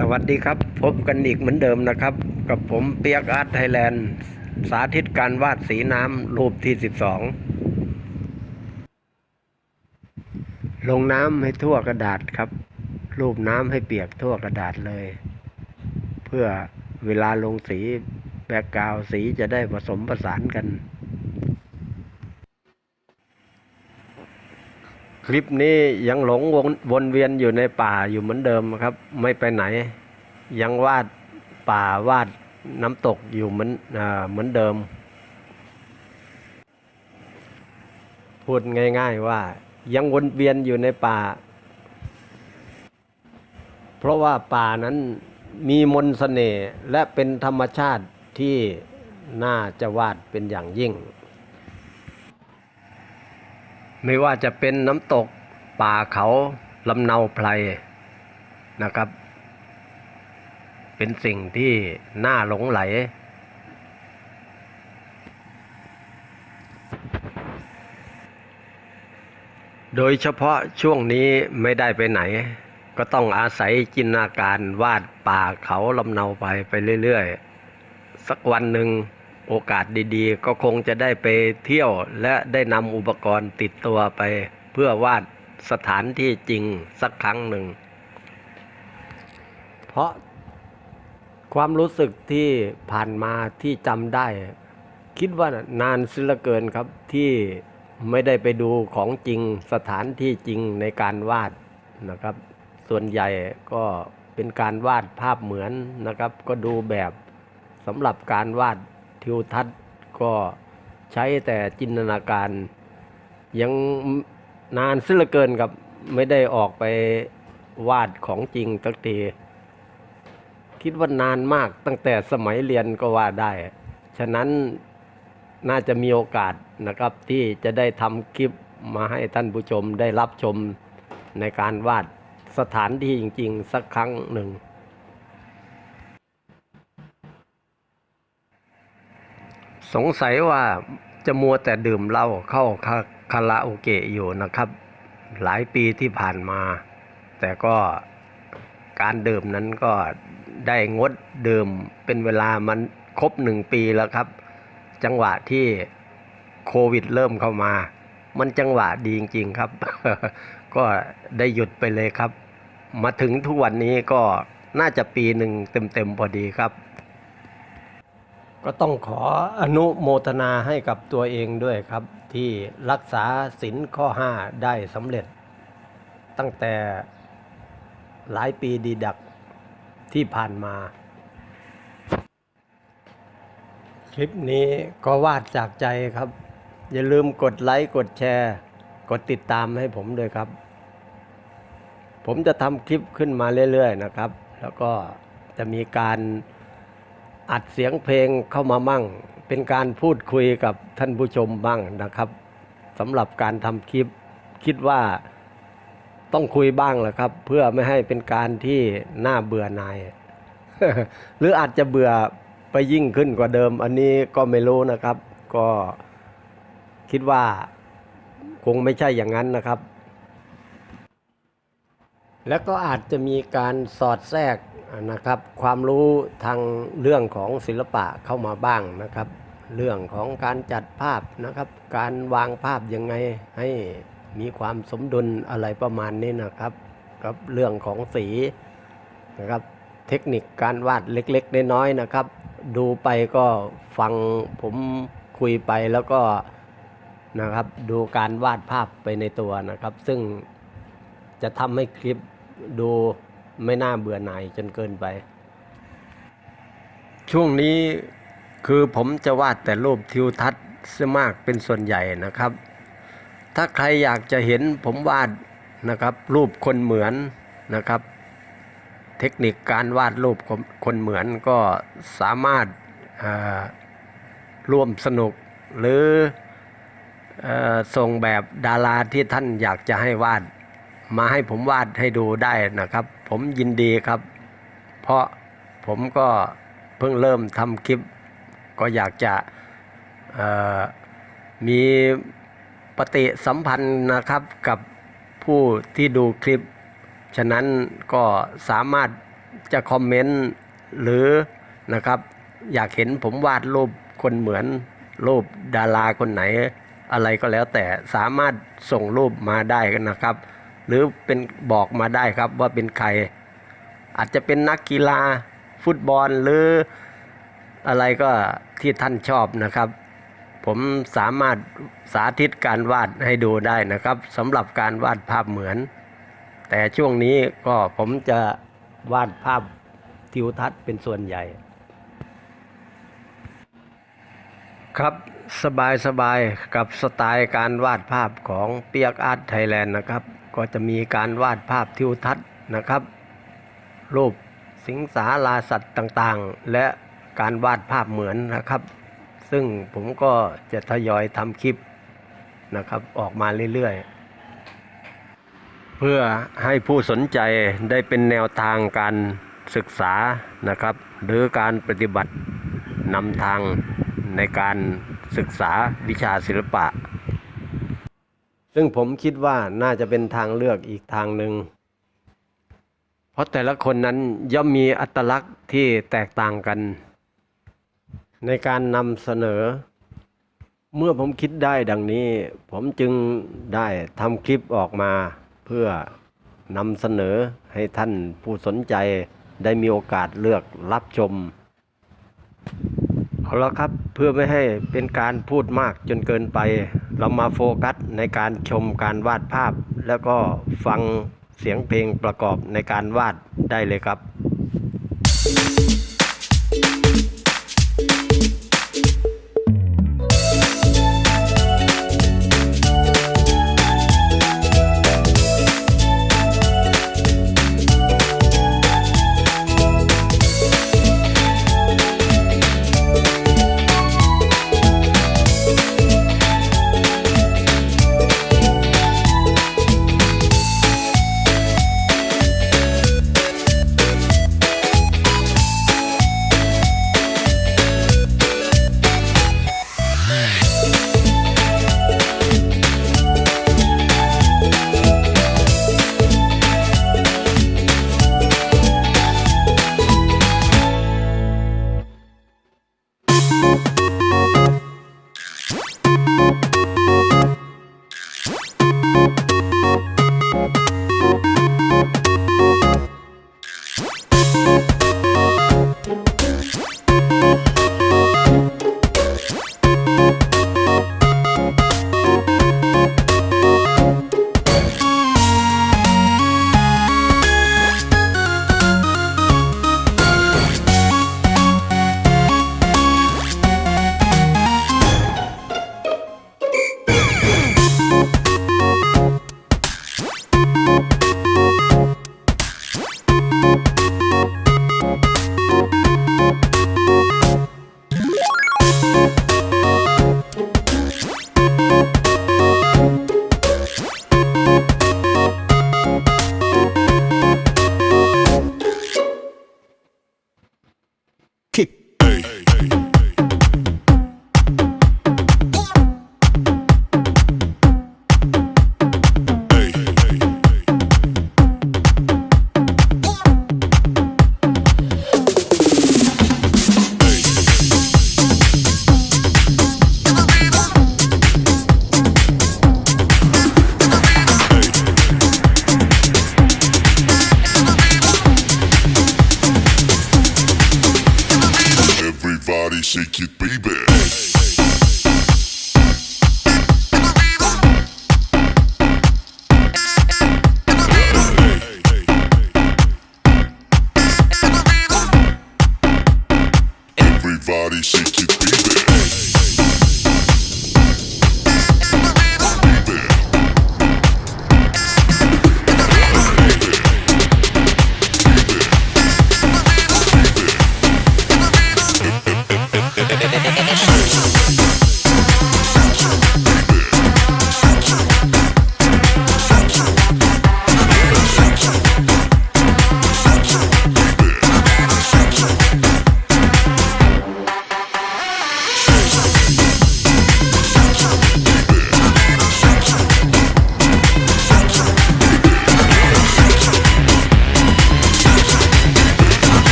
สวัสดีครับ พบกันอีกเหมือนเดิมนะครับ กับผมเปียกอาร์ตไทยแลนด์ สาธิตการวาดสีน้ำรูปที่ 12 ลงน้ำให้ทั่วกระดาษครับ รูปน้ำให้เปียกทั่วกระดาษเลย เพื่อเวลาลงสีแบกกราวสีจะได้ผสมประสานกัน คลิปนี้ยังหลงวนวนเวียนอยู่ในป่าอยู่เหมือนเดิมครับ ไม่ไปไหน ยังวาดป่าวาดน้ำตกอยู่เหมือนเหมือนเดิม พูดง่าย ๆว่ายังวนเวียนอยู่ในป่า เพราะว่าป่านั้นมีมนต์เสน่ห์และเป็นธรรมชาติที่น่าจะวาดเป็นอย่างยิ่ง ไม่ว่าจะเป็นน้ำตกป่าเขาลำเนาไพรนะครับ เป็นสิ่งที่น่าหลงไหล โดยเฉพาะช่วงนี้ไม่ได้ไปไหน ก็ต้องอาศัยจินตนาการวาดป่าเขาลำเนาไปไปเรื่อย ๆ สักวันหนึ่ง โอกาสดีๆ ก็คงจะได้ไปเที่ยวและได้นำอุปกรณ์ติดตัวไป เพื่อวาดสถานที่จริงสักครั้งหนึ่ง เพราะความรู้สึกที่ผ่านมาที่จำได้ คิดว่านานสิละเกินครับที่ไม่ได้ไปดูของจริงสถานที่จริงในการวาดนะครับ ส่วนใหญ่ก็เป็นการวาดภาพเหมือนนะครับ ก็ดูแบบสำหรับการวาด ทิวทัศน์ก็ใช้แต่จินตนาการ ยังนานสิเหละเกินครับ ไม่ได้ออกไปวาดของจริงสักที คิดว่านานมากตั้งแต่สมัยเรียนก็ว่าได้ ฉะนั้นน่าจะมีโอกาสนะครับที่จะได้ทำคลิปมาให้ท่านผู้ชมได้รับชมในการวาดสถานที่จริง ๆ สักครั้งหนึ่ง สงสัยว่าจะมัวแต่ดื่มเหล้าเข้าคาคาราโอเกะอยู่นะครับ หลายปีที่ผ่านมา แต่ก็การดื่มนั้นก็ได้งดดื่มเป็นเวลามันครบหนึ่งปีแล้วครับ จังหวะที่โควิดเริ่มเข้ามา มันจังหวะดีจริง ๆ ครับ ก็ได้หยุดไปเลยครับ มาถึงทุกวันนี้ก็น่าจะปีหนึ่งเต็มๆพอดีครับ ก็ต้องขออนุโมทนาให้กับตัวเองด้วยครับ ที่รักษาศีลข้อ 5 ได้สำเร็จ ตั้งแต่หลายปีดีดักที่ผ่านมา คลิปนี้ก็วาดจากใจครับ อย่าลืมกดไลค์กดแชร์ กดติดตามให้ผมด้วยครับ ผมจะทำคลิปขึ้นมาเรื่อย ๆ นะครับ แล้วก็จะมีการ อัดเสียงเพลงเข้ามามั่ง เป็นการพูดคุยกับท่านผู้ชมบ้างนะครับสำหรับการทำคลิปคิดว่าต้องคุยบ้างแหละครับ เพื่อไม่ให้เป็นการที่น่าเบื่อหน่าย หรืออาจจะเบื่อไปยิ่งขึ้นกว่าเดิม อันนี้ก็ไม่รู้นะครับ ก็คิดว่าคงไม่ใช่อย่างนั้นนะครับ แล้วก็อาจจะมีการสอดแทรก นะครับความรู้ทางเรื่องของศิลปะเข้ามาบ้างนะครับ เรื่องของการจัดภาพนะครับ การวางภาพยังไงให้มีความสมดุลอะไรประมาณนี้นะครับกับเรื่องของสีนะครับ เทคนิคการวาดเล็กๆน้อยๆนะครับ ดูไปก็ฟังผมคุยไปแล้วก็นะครับดูการวาดภาพไปในตัวนะครับ ซึ่งจะทำให้คลิปดู ไม่น่าเบื่อหน่ายจนเกินไป ช่วงนี้คือผมจะวาดแต่รูปทิวทัศน์ซะมากเป็นส่วนใหญ่นะครับ ถ้าใครอยากจะเห็นผมวาดนะครับ รูปคนเหมือนนะครับ เทคนิคการวาดรูปคนเหมือนก็สามารถร่วมสนุกหรืออส่งแบบดาราที่ท่านอยากจะให้วาด มาให้ผมวาดให้ดูได้นะครับ ผมยินดีครับ เพราะผมก็เพิ่งเริ่มทำคลิป ก็อยากจะมีปฏิสัมพันธ์นะครับกับผู้ที่ดูคลิป ฉะนั้นก็สามารถจะคอมเมนต์หรือนะครับ อยากเห็นผมวาดรูปคนเหมือนรูปดาราคนไหน อะไรก็แล้วแต่สามารถส่งรูปมาได้นะครับ หรือเป็นบอกมาได้ครับว่าเป็นใคร อาจจะเป็นนักกีฬาฟุตบอลหรืออะไรก็ที่ท่านชอบนะครับ ผมสามารถสาธิตการวาดให้ดูได้นะครับสำหรับการวาดภาพเหมือน แต่ช่วงนี้ก็ผมจะวาดภาพทิวทัศน์เป็นส่วนใหญ่ ครับสบายสบายกับสไตล์การวาดภาพของเปียกอาร์ตไทยแลนด์นะครับ ก็จะมีการวาดภาพทิวทัศน์นะครับ รูปสิงสาราสัตว์ต่างๆ และการวาดภาพเหมือนนะครับ ซึ่งผมก็จะทยอยทำคลิปนะครับออกมาเรื่อยๆ เพื่อให้ผู้สนใจได้เป็นแนวทางการศึกษานะครับ หรือการปฏิบัตินำทางในการศึกษาวิชาศิลปะ ซึ่งผมคิดว่าน่าจะเป็นทางเลือกอีกทางหนึ่ง เพราะแต่ละคนนั้นย่อมมีอัตลักษณ์ที่แตกต่างกัน ในการนำเสนอ เมื่อผมคิดได้ดังนี้ ผมจึงได้ทำคลิปออกมาเพื่อนำเสนอให้ท่านผู้สนใจได้มีโอกาสเลือกรับชม เอาละครับเพื่อไม่ให้เป็นการพูดมากจนเกินไป เรามาโฟกัสในการชมการวาดภาพ แล้วก็ฟังเสียงเพลงประกอบในการวาดได้เลยครับ shake it, baby.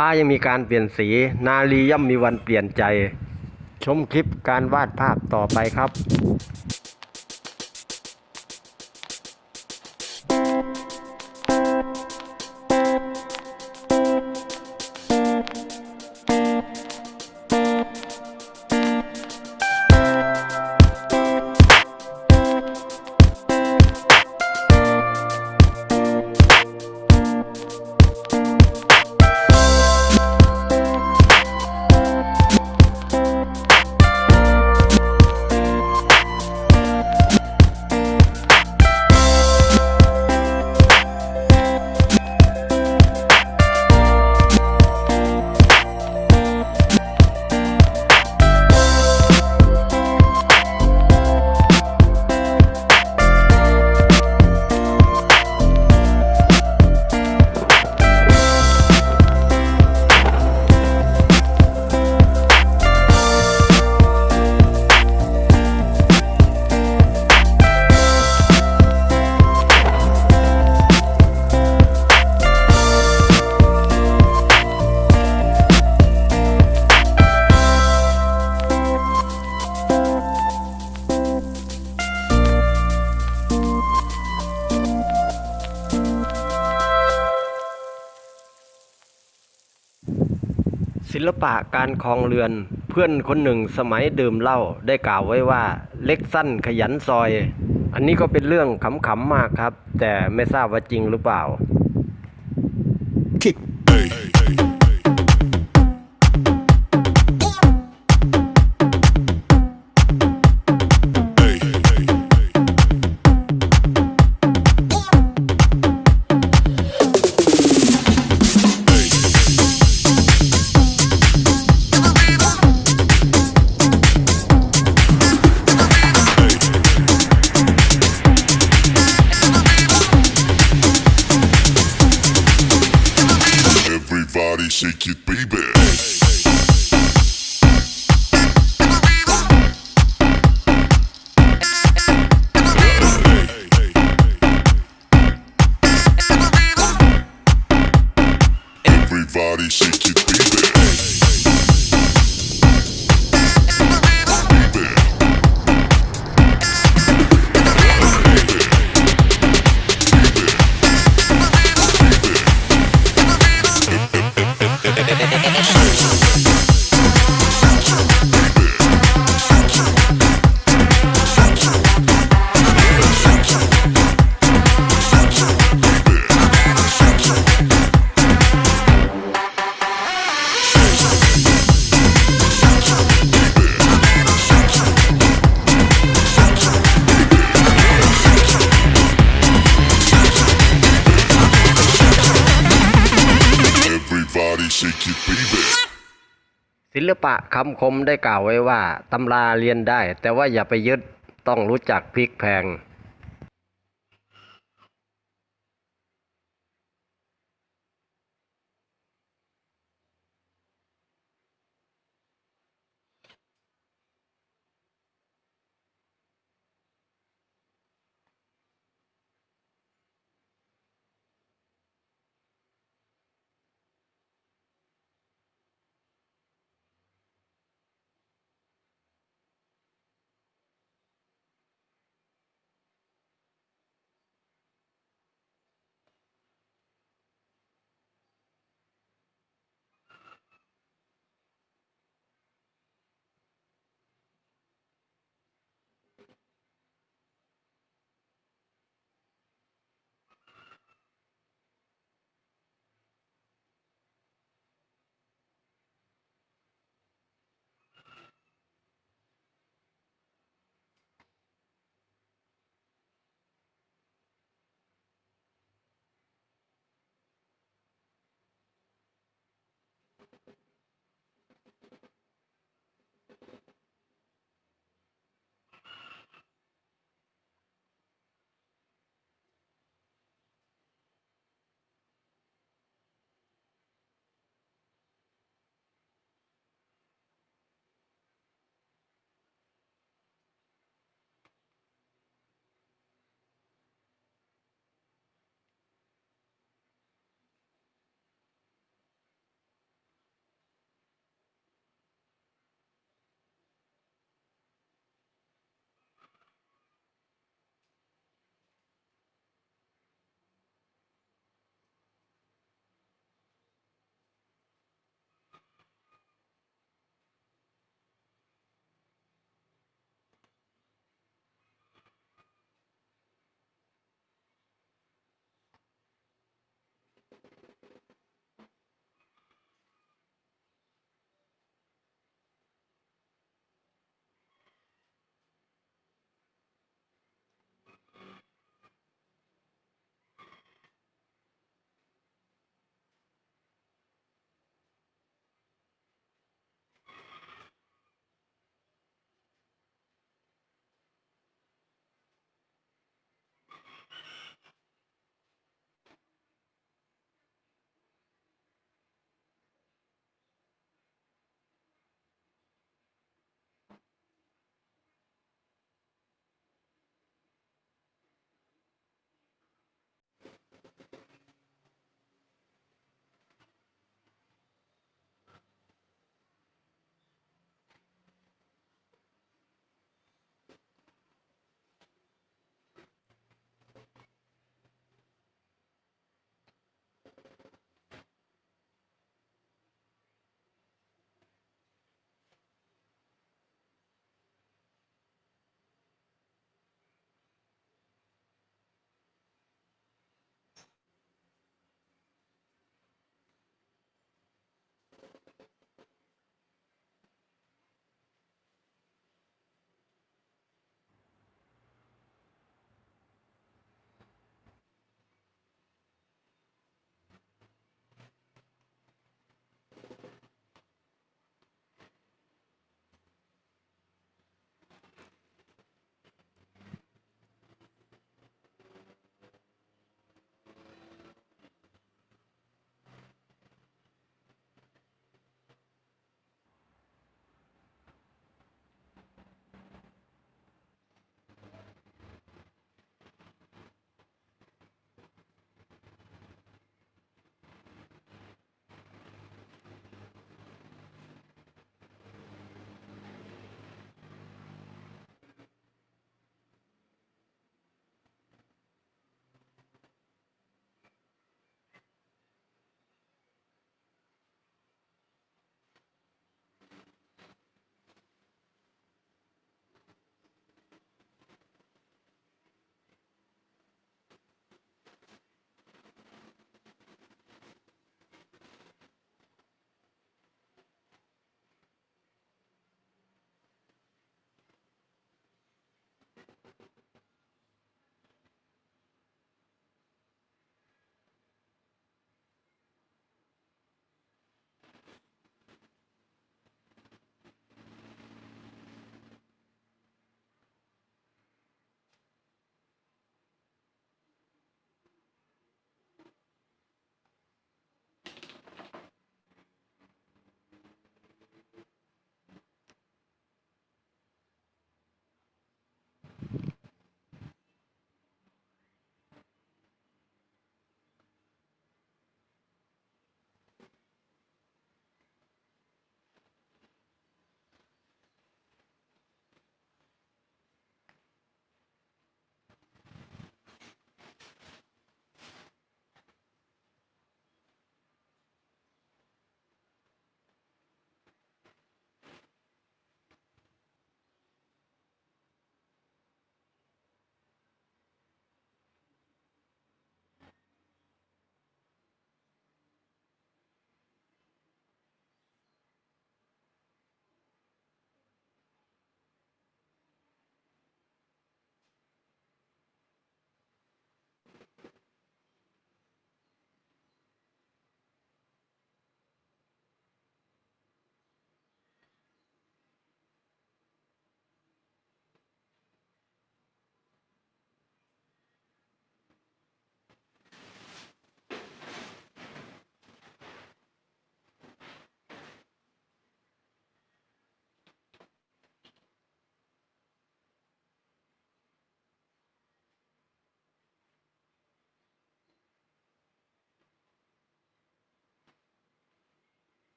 ฟ้ายังมีการเปลี่ยนสี นาลีย่อมมีวันเปลี่ยนใจ ชมคลิปการวาดภาพต่อไปครับ ปะการคลองเรือน เพื่อนคนหนึ่งสมัยดื่มเหล้าได้กล่าวไว้ว่าเล็กสั้นขยันซอย อันนี้ก็เป็นเรื่องขำๆมากครับ แต่ไม่ทราบว่าจริงหรือเปล่า ลปะคำคมได้กล่าวไว้ว่าตำราเรียนได้ แต่ว่าอย่าไปยึดต้องรู้จักพลิกแพง